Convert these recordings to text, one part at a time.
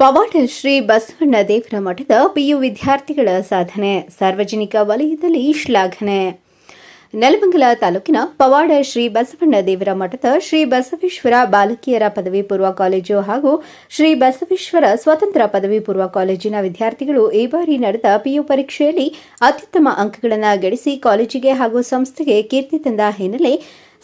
ಪವಾಡ ಶ್ರೀ ಬಸವಣ್ಣ ದೇವರ ಮಠದ ಪಿಯು ವಿದ್ಯಾರ್ಥಿಗಳ ಸಾಧನೆ, ಸಾರ್ವಜನಿಕ ವಲಯದಲ್ಲಿ ಶ್ಲಾಘನೆ. ನೆಲಮಂಗಲ ತಾಲೂಕಿನ ಪವಾಡ ಶ್ರೀ ಬಸವಣ್ಣ ದೇವರ ಮಠದ ಶ್ರೀ ಬಸವೇಶ್ವರ ಬಾಲಕಿಯರ ಪದವಿ ಪೂರ್ವ ಕಾಲೇಜು ಹಾಗೂ ಶ್ರೀ ಬಸವೇಶ್ವರ ಸ್ವತಂತ್ರ ಪದವಿ ಪೂರ್ವ ಕಾಲೇಜಿನ ವಿದ್ಯಾರ್ಥಿಗಳು ಈ ಬಾರಿ ನಡೆದ ಪಿಯು ಪರೀಕ್ಷೆಯಲ್ಲಿ ಅತ್ಯುತ್ತಮ ಅಂಕಗಳನ್ನು ಗಳಿಸಿ ಕಾಲೇಜಿಗೆ ಹಾಗೂ ಸಂಸ್ಥೆಗೆ ಕೀರ್ತಿ ತಂದ ಹಿನ್ನೆಲೆ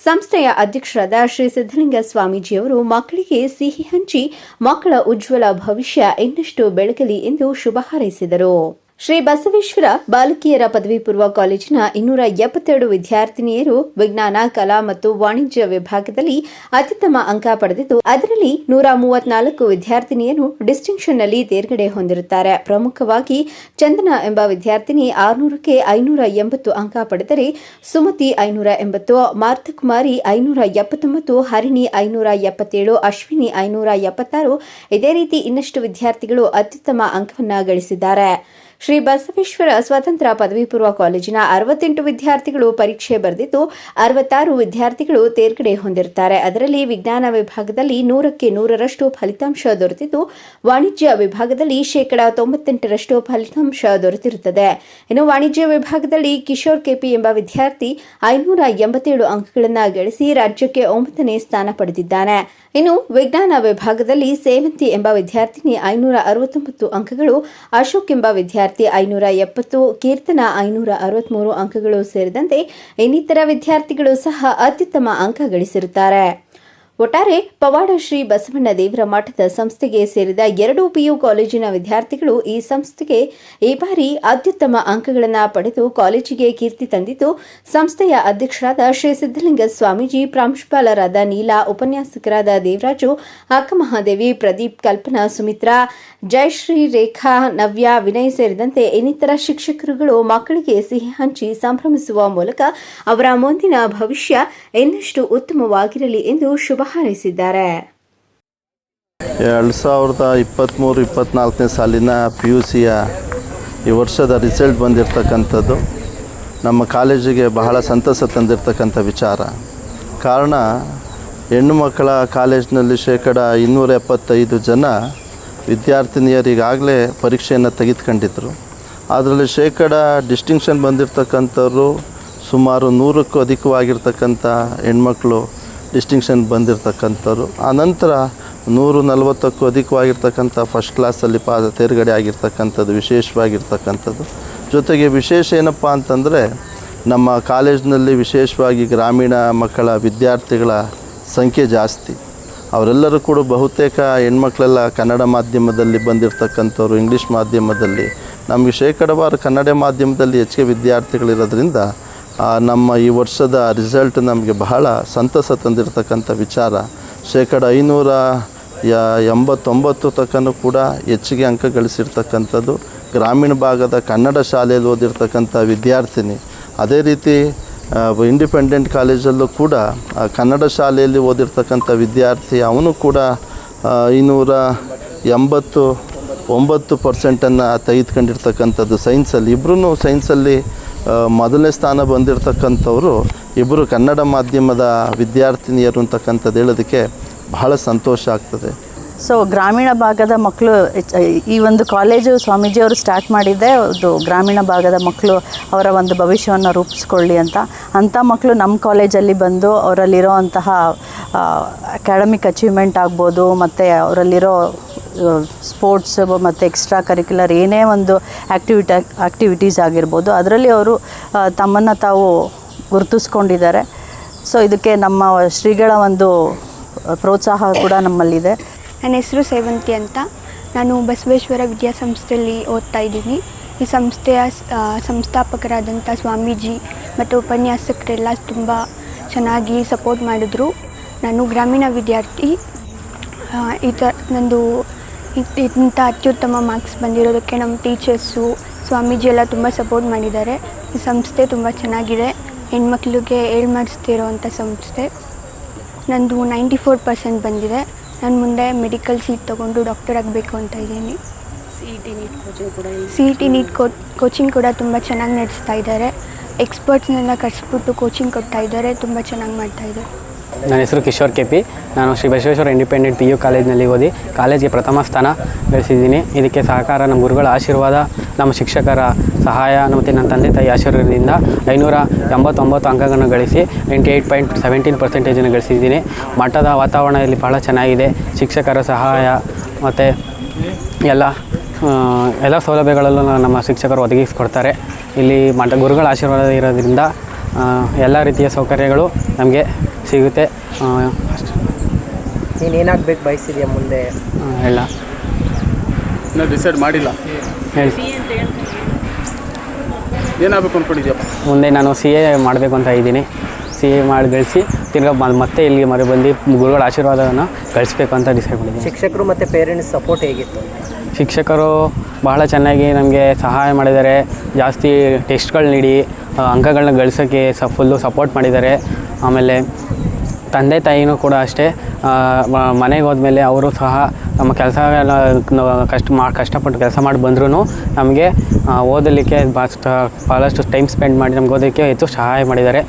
ಸಂಸ್ಥೆಯ ಅಧ್ಯಕ್ಷರಾದ ಶ್ರೀ ಸಿದ್ದಲಿಂಗ ಸ್ವಾಮೀಜಿಯವರು ಮಕ್ಕಳಿಗೆ ಸಿಹಿ ಹಂಚಿ ಮಕ್ಕಳ ಉಜ್ವಲ ಭವಿಷ್ಯ ಇನ್ನಷ್ಟು ಬೆಳಗಲಿ ಎಂದು ಶುಭ ಹಾರೈಸಿದರು. ಶ್ರೀ ಬಸವೇಶ್ವರ ಬಾಲಕಿಯರ ಪದವಿ ಪೂರ್ವ ಕಾಲೇಜಿನ ಇನ್ನೂರ ಎಪ್ಪತ್ತೆರಡು ವಿದ್ಯಾರ್ಥಿನಿಯರು ವಿಜ್ಞಾನ, ಕಲಾ ಮತ್ತು ವಾಣಿಜ್ಯ ವಿಭಾಗದಲ್ಲಿ ಅತ್ಯುತ್ತಮ ಅಂಕ ಪಡೆದಿದ್ದು, ಅದರಲ್ಲಿ ನೂರ ಮೂವತ್ನಾಲ್ಕು ವಿದ್ಯಾರ್ಥಿನಿಯರು ಡಿಸ್ಟಿಂಕ್ಷನ್ನಲ್ಲಿ ತೇರ್ಗಡೆ ಹೊಂದಿರುತ್ತಾರೆ. ಪ್ರಮುಖವಾಗಿ ಚಂದನ ಎಂಬ ವಿದ್ಯಾರ್ಥಿನಿ ಆರುನೂರಕ್ಕೆ ಐನೂರ ಎಂಬತ್ತು ಅಂಕ ಪಡೆದರೆ ಸುಮತಿ ಐನೂರ ಎಂಬತ್ತು, ಮಾರ್ಥಕುಮಾರಿ ಐನೂರ ಎಪ್ಪತ್ತೊಂಬತ್ತು, ಹರಿಣಿ ಐನೂರ ಎಪ್ಪತ್ತೇಳು, ಅಶ್ವಿನಿ ಐನೂರ ಎಪ್ಪತ್ತಾರು, ಇದೇ ರೀತಿ ಇನ್ನಷ್ಟು ವಿದ್ಯಾರ್ಥಿಗಳು ಅತ್ಯುತ್ತಮ ಅಂಕವನ್ನು ಗಳಿಸಿದ್ದಾರೆ. ಶ್ರೀ ಬಸವೇಶ್ವರ ಸ್ವತಂತ್ರ ಪದವಿ ಪೂರ್ವ ಕಾಲೇಜಿನ ಅರವತ್ತೆಂಟು ವಿದ್ಯಾರ್ಥಿಗಳು ಪರೀಕ್ಷೆ ಬರೆದಿದ್ದು, ಅರವತ್ತಾರು ವಿದ್ಯಾರ್ಥಿಗಳು ತೇರ್ಗಡೆ ಹೊಂದಿರುತ್ತಾರೆ. ಅದರಲ್ಲಿ ವಿಜ್ಞಾನ ವಿಭಾಗದಲ್ಲಿ ನೂರಕ್ಕೆ ನೂರರಷ್ಟು ಫಲಿತಾಂಶ ದೊರೆತಿದ್ದು, ವಾಣಿಜ್ಯ ವಿಭಾಗದಲ್ಲಿ ಶೇಕಡಾ ತೊಂಬತ್ತೆಂಟರಷ್ಟು ಫಲಿತಾಂಶ ದೊರೆತಿರುತ್ತದೆ. ಇನ್ನು ವಾಣಿಜ್ಯ ವಿಭಾಗದಲ್ಲಿ ಕಿಶೋರ್ ಕೆಪಿ ಎಂಬ ವಿದ್ಯಾರ್ಥಿ ಐನೂರ ಎಂಬತ್ತೇಳು ಅಂಕಗಳನ್ನು ಗಳಿಸಿ ರಾಜ್ಯಕ್ಕೆ ಒಂಬತ್ತನೇ ಸ್ಥಾನ ಪಡೆದಿದ್ದಾನೆ. ಇನ್ನು ವಿಜ್ಞಾನ ವಿಭಾಗದಲ್ಲಿ ಸೇವಂತಿ ಎಂಬ ವಿದ್ಯಾರ್ಥಿನಿ ಐನೂರ ಅರವತ್ತೊಂಬತ್ತು ಅಂಕಗಳು, ಅಶೋಕ್ ಎಂಬ ವಿದ್ಯಾರ್ಥಿ ಐನೂರ ಎಪ್ಪತ್ತು ಕೀರ್ತನ ಐನೂರ ಅರವತ್ಮೂರು ಅಂಕಗಳು ಸೇರಿದಂತೆ ಇನ್ನಿತರ ವಿದ್ಯಾರ್ಥಿಗಳು ಸಹ ಅತ್ಯುತ್ತಮ ಅಂಕ ಗಳಿಸಿರುತ್ತಾರೆ. ಒಟ್ಟಾರೆ ಪವಾಡ ಶ್ರೀ ಬಸವಣ್ಣ ದೇವರ ಮಠದ ಸಂಸ್ಥೆಗೆ ಸೇರಿದ ಎರಡು ಪಿಯು ಕಾಲೇಜಿನ ವಿದ್ಯಾರ್ಥಿಗಳು ಈ ಸಂಸ್ಥೆಗೆ ಈ ಬಾರಿ ಅತ್ಯುತ್ತಮ ಅಂಕಗಳನ್ನು ಪಡೆದು ಕಾಲೇಜಿಗೆ ಕೀರ್ತಿ ತಂದಿದ್ದು, ಸಂಸ್ಥೆಯ ಅಧ್ಯಕ್ಷರಾದ ಶ್ರೀ ಸಿದ್ದಲಿಂಗ ಸ್ವಾಮೀಜಿ, ಪ್ರಾಂಶುಪಾಲರಾದ ನೀಲಾ, ಉಪನ್ಯಾಸಕರಾದ ದೇವರಾಜು, ಅಕ್ಕಮಹಾದೇವಿ, ಪ್ರದೀಪ್, ಕಲ್ಪನಾ, ಸುಮಿತ್ರಾ, ಜಯಶ್ರೀ, ರೇಖಾ, ನವ್ಯ, ವಿನಯ್ ಸೇರಿದಂತೆ ಇನ್ನಿತರ ಶಿಕ್ಷಕರುಗಳು ಮಕ್ಕಳಿಗೆ ಸಿಹಿ ಹಂಚಿ ಸಂಭ್ರಮಿಸುವ ಮೂಲಕ ಅವರ ಮುಂದಿನ ಭವಿಷ್ಯ ಇನ್ನಷ್ಟು ಉತ್ತಮವಾಗಿರಲಿ ಎಂದು ಶುಭ ಹಾರೈಸಿದ್ದಾರೆ ಎರಡು ಸಾವಿರದ ಇಪ್ಪತ್ತ್ಮೂರು ಇಪ್ಪತ್ತ್ನಾಲ್ಕನೇ ಸಾಲಿನ ಪಿ ಯು ಸಿಯ ಈ ವರ್ಷದ ರಿಸಲ್ಟ್ ಬಂದಿರತಕ್ಕಂಥದ್ದು ನಮ್ಮ ಕಾಲೇಜಿಗೆ ಬಹಳ ಸಂತಸ ತಂದಿರತಕ್ಕಂಥ ವಿಚಾರ. ಕಾರಣ, ಹೆಣ್ಣು ಮಕ್ಕಳ ಕಾಲೇಜಿನಲ್ಲಿ ಶೇಕಡ ಇನ್ನೂರ ಎಪ್ಪತ್ತೈದು ಜನ ವಿದ್ಯಾರ್ಥಿನಿಯರಿಗಾಗಲೇ ಪರೀಕ್ಷೆಯನ್ನು ತೆಗೆದುಕೊಂಡಿದ್ದರು ಅದರಲ್ಲಿ ಶೇಕಡ ಡಿಸ್ಟಿಂಕ್ಷನ್ ಬಂದಿರತಕ್ಕಂಥವ್ರು ಸುಮಾರು ನೂರಕ್ಕೂ ಅಧಿಕವಾಗಿರ್ತಕ್ಕಂಥ ಹೆಣ್ಮಕ್ಳು ಡಿಸ್ಟಿಂಕ್ಷನ್ ಬಂದಿರತಕ್ಕಂಥವ್ರು. ಆನಂತರ ನೂರು ನಲವತ್ತಕ್ಕೂ ಅಧಿಕವಾಗಿರ್ತಕ್ಕಂಥ ಫಸ್ಟ್ ಕ್ಲಾಸಲ್ಲಿ ಪಾ ತೇರ್ಗಡೆ ಆಗಿರ್ತಕ್ಕಂಥದ್ದು, ವಿಶೇಷವಾಗಿರ್ತಕ್ಕಂಥದ್ದು. ಜೊತೆಗೆ ವಿಶೇಷ ಏನಪ್ಪ ಅಂತಂದರೆ, ನಮ್ಮ ಕಾಲೇಜಿನಲ್ಲಿ ವಿಶೇಷವಾಗಿ ಗ್ರಾಮೀಣ ಮಕ್ಕಳ ವಿದ್ಯಾರ್ಥಿಗಳ ಸಂಖ್ಯೆ ಜಾಸ್ತಿ. ಅವರೆಲ್ಲರೂ ಕೂಡ ಬಹುತೇಕ ಹೆಣ್ಮಕ್ಳೆಲ್ಲ ಕನ್ನಡ ಮಾಧ್ಯಮದಲ್ಲಿ ಬಂದಿರತಕ್ಕಂಥವ್ರು ಇಂಗ್ಲೀಷ್ ಮಾಧ್ಯಮದಲ್ಲಿ. ನಮಗೆ ಶೇಕಡವಾರು ಕನ್ನಡ ಮಾಧ್ಯಮದಲ್ಲಿ ಹೆಚ್ಚಿಗೆ ವಿದ್ಯಾರ್ಥಿಗಳಿರೋದ್ರಿಂದ ನಮ್ಮ ಈ ವರ್ಷದ ರಿಸಲ್ಟ್ ನಮಗೆ ಬಹಳ ಸಂತಸ ತಂದಿರತಕ್ಕಂಥ ವಿಚಾರ. ಶೇಕಡ ಐನೂರ ಎಂಬತ್ತೊಂಬತ್ತು ತಕ್ಕನೂ ಕೂಡ ಹೆಚ್ಚಿಗೆ ಅಂಕ ಗಳಿಸಿರ್ತಕ್ಕಂಥದ್ದು. ಗ್ರಾಮೀಣ ಭಾಗದ ಕನ್ನಡ ಶಾಲೆಯಲ್ಲಿ ಓದಿರ್ತಕ್ಕಂಥ ವಿದ್ಯಾರ್ಥಿನಿ. ಅದೇ ರೀತಿ ಇಂಡಿಪೆಂಡೆಂಟ್ ಕಾಲೇಜಲ್ಲೂ ಕೂಡ ಕನ್ನಡ ಶಾಲೆಯಲ್ಲಿ ಓದಿರ್ತಕ್ಕಂಥ ವಿದ್ಯಾರ್ಥಿ ಅವನು ಕೂಡ ಐನೂರ ಎಂಬತ್ತು, ಒಂಬತ್ತು ಪರ್ಸೆಂಟನ್ನು ತೆಗೆದುಕೊಂಡಿರ್ತಕ್ಕಂಥದ್ದು ಸೈನ್ಸಲ್ಲಿ ಇಬ್ಬರೂ ಸೈನ್ಸಲ್ಲಿ ಮೊದಲನೇ ಸ್ಥಾನ ಬಂದಿರತಕ್ಕಂಥವರು ಇಬ್ಬರು ಕನ್ನಡ ಮಾಧ್ಯಮದ ವಿದ್ಯಾರ್ಥಿನಿಯರು ಅಂತಕ್ಕಂಥದ್ದು ಹೇಳೋದಕ್ಕೆ ಬಹಳ ಸಂತೋಷ ಆಗ್ತದೆ. ಸೊ ಗ್ರಾಮೀಣ ಭಾಗದ ಮಕ್ಕಳು ಈ ಒಂದು ಕಾಲೇಜು ಸ್ವಾಮೀಜಿಯವರು ಸ್ಟಾರ್ಟ್ ಮಾಡಿದ್ದೆ ಅದು ಗ್ರಾಮೀಣ ಭಾಗದ ಮಕ್ಕಳು ಅವರ ಒಂದು ಭವಿಷ್ಯವನ್ನು ರೂಪಿಸ್ಕೊಳ್ಳಿ ಅಂತ. ಅಂಥ ಮಕ್ಕಳು ನಮ್ಮ ಕಾಲೇಜಲ್ಲಿ ಬಂದು ಅವರಲ್ಲಿರೋ ಅಂತಹ ಅಕಾಡೆಮಿಕ್ ಅಚೀವ್ಮೆಂಟ್ ಆಗ್ಬೋದು, ಮತ್ತು ಅವರಲ್ಲಿರೋ ಸ್ಪೋರ್ಟ್ಸ್ ಮತ್ತು ಎಕ್ಸ್ಟ್ರಾ ಕರಿಕ್ಯುಲರ್ ಏನೇ ಒಂದು ಆ್ಯಕ್ಟಿವಿಟ ಆ್ಯಕ್ಟಿವಿಟೀಸ್ ಆಗಿರ್ಬೋದು, ಅದರಲ್ಲಿ ಅವರು ತಮ್ಮನ್ನು ತಾವು ಗುರುತಿಸ್ಕೊಂಡಿದ್ದಾರೆ. ಸೊ ಇದಕ್ಕೆ ನಮ್ಮ ಶ್ರೀಗಳ ಒಂದು ಪ್ರೋತ್ಸಾಹ ಕೂಡ ನಮ್ಮಲ್ಲಿದೆ. ನನ್ನ ಹೆಸರು ಸೇವಂತಿ ಅಂತ. ನಾನು ಬಸವೇಶ್ವರ ವಿದ್ಯಾಸಂಸ್ಥೆಯಲ್ಲಿ ಓದ್ತಾ ಇದ್ದೀನಿ. ಈ ಸಂಸ್ಥೆಯ ಸಂಸ್ಥಾಪಕರಾದಂಥ ಸ್ವಾಮೀಜಿ ಮತ್ತು ಉಪನ್ಯಾಸಕರೆಲ್ಲ ತುಂಬ ಚೆನ್ನಾಗಿ ಸಪೋರ್ಟ್ ಮಾಡಿದ್ರು. ನಾನು ಗ್ರಾಮೀಣ ವಿದ್ಯಾರ್ಥಿ. ಈ ಥರ ನಂದು ಇಂಥ ಅತ್ಯುತ್ತಮ ಮಾರ್ಕ್ಸ್ ಬಂದಿರೋದಕ್ಕೆ ನಮ್ಮ ಟೀಚರ್ಸು ಸ್ವಾಮೀಜಿ ಎಲ್ಲ ತುಂಬ ಸಪೋರ್ಟ್ ಮಾಡಿದ್ದಾರೆ. ಈ ಸಂಸ್ಥೆ ತುಂಬ ಚೆನ್ನಾಗಿದೆ. ಹೆಣ್ಮಕ್ಳಿಗೆ ಏಳು ಮಾಡಿಸ್ತಿರೋವಂಥ ಸಂಸ್ಥೆ. ನಂದು ನೈಂಟಿ ಫೋರ್ ಪರ್ಸೆಂಟ್ ಬಂದಿದೆ. ನಾನು ಮುಂದೆ ಮೆಡಿಕಲ್ ಸೀಟ್ ತೊಗೊಂಡು ಡಾಕ್ಟರ್ ಆಗಬೇಕು ಅಂತ ಇದ್ದೀನಿ. C E T NEET coaching ಕೂಡ C E T NEET coaching ಕೂಡ ತುಂಬ ಚೆನ್ನಾಗಿ ನಡೆಸ್ತಾ ಇದ್ದಾರೆ. ಎಕ್ಸ್ಪರ್ಟ್ಸ್ನೆಲ್ಲ ಕರೆಸ್ಬಿಟ್ಟು ಕೋಚಿಂಗ್ ಕೊಡ್ತಾ ಇದ್ದಾರೆ. ತುಂಬ ಚೆನ್ನಾಗಿ ಮಾಡ್ತಾ ಇದ್ದಾರೆ. ನನ್ನ ಹೆಸರು ಕಿಶೋರ್ ಕೆ ಪಿ. ನಾನು Shri Basaveshwara independent P U ಕಾಲೇಜಿನಲ್ಲಿ ಓದಿ ಕಾಲೇಜಿಗೆ ಪ್ರಥಮ ಸ್ಥಾನ ಗಳಿಸಿದ್ದೀನಿ. ಇದಕ್ಕೆ ಸಹಕಾರ ನಮ್ಮ ಗುರುಗಳ ಆಶೀರ್ವಾದ, ನಮ್ಮ ಶಿಕ್ಷಕರ ಸಹಾಯ, ಮತ್ತು ನನ್ನ ತಂದೆ ತಾಯಿ ಆಶೀರ್ವಾದದಿಂದ ಐನೂರ ಎಂಬತ್ತೊಂಬತ್ತು ಅಂಕಗಳನ್ನು ಗಳಿಸಿ ನೈಂಟಿ ಏಯ್ಟ್ ಪಾಯಿಂಟ್ ಸೆವೆಂಟೀನ್ ಪರ್ಸೆಂಟೇಜನ್ನು ಗಳಿಸಿದ್ದೀನಿ. ಮಠದ ವಾತಾವರಣ ಇಲ್ಲಿ ಬಹಳ ಚೆನ್ನಾಗಿದೆ. ಶಿಕ್ಷಕರ ಸಹಾಯ, ಮತ್ತು ಎಲ್ಲ ಎಲ್ಲ ಸೌಲಭ್ಯಗಳಲ್ಲೂ ನಮ್ಮ ಶಿಕ್ಷಕರು ಒದಗಿಸಿಕೊಡ್ತಾರೆ. ಇಲ್ಲಿ ಮಠ ಗುರುಗಳ ಆಶೀರ್ವಾದ ಇರೋದ್ರಿಂದ ಎಲ್ಲ ರೀತಿಯ ಸೌಕರ್ಯಗಳು ನಮಗೆ ಸಿಗುತ್ತೆ. ಅಷ್ಟೇ ನೀನು ಏನಾಗಬೇಕು ಬಯಸಿದ್ಯಾ ಮುಂದೆ? ಎಲ್ಲ ಇನ್ನೂ ಡಿಸೈಡ್ ಮಾಡಿಲ್ಲ. ಹೇಳಿ. ಏನಾಗಬೇಕು ಅಂದ್ಕೊಂಡಿದ್ಯಪ್ಪ ಮುಂದೆ ನಾನು ಸಿ ಎ ಮಾಡಬೇಕು ಅಂತ ಇದ್ದೀನಿ. ಸಿ ಎ ಮಾಡಿ ಗಳಿಸಿ ತಿರ್ಗಾ ಮ- ಮತ್ತೆ ಇಲ್ಲಿಗೆ ಮರೆ ಬಂದು ಗುರುಗಳ ಆಶೀರ್ವಾದವನ್ನು ಗಳಿಸ್ಬೇಕು ಅಂತ ಡಿಸೈಡ್ ಮಾಡಿದ್ದೀನಿ. ಶಿಕ್ಷಕರು ಮತ್ತು ಪೇರೆಂಟ್ಸ್ ಸಪೋರ್ಟ್ ಹೇಗಿತ್ತು? ಶಿಕ್ಷಕರು ಬಹಳ ಚೆನ್ನಾಗಿ ನಮಗೆ ಸಹಾಯ ಮಾಡಿದ್ದಾರೆ. ಜಾಸ್ತಿ ಟೆಸ್ಟ್ಗಳು ನೀಡಿ ಅಂಕಗಳನ್ನ ಗಳಿಸೋಕ್ಕೆ ಸ ಫುಲ್ಲು ಸಪೋರ್ಟ್ ಮಾಡಿದ್ದಾರೆ. ಆಮೇಲೆ ತಂದೆ ತಾಯಿನೂ ಕೂಡ ಅಷ್ಟೇ ಮನೆಗೆ ಹೋದ್ಮೇಲೆ ಅವರು ಸಹ ನಮ್ಮ ಕೆಲಸ ಕಷ್ಟ, ಮಾ, ಕಷ್ಟಪಟ್ಟು ಕೆಲಸ ಮಾಡಿ ಬಂದ್ರೂ ನಮಗೆ ಓದಲಿಕ್ಕೆ ಭಾಳಷ್ಟು ಟೈಮ್ ಸ್ಪೆಂಡ್ ಮಾಡಿ ನಮ್ಗೆ ಓದಲಿಕ್ಕೆ ಹೆಚ್ಚು ಸಹಾಯ ಮಾಡಿದ್ದಾರೆ.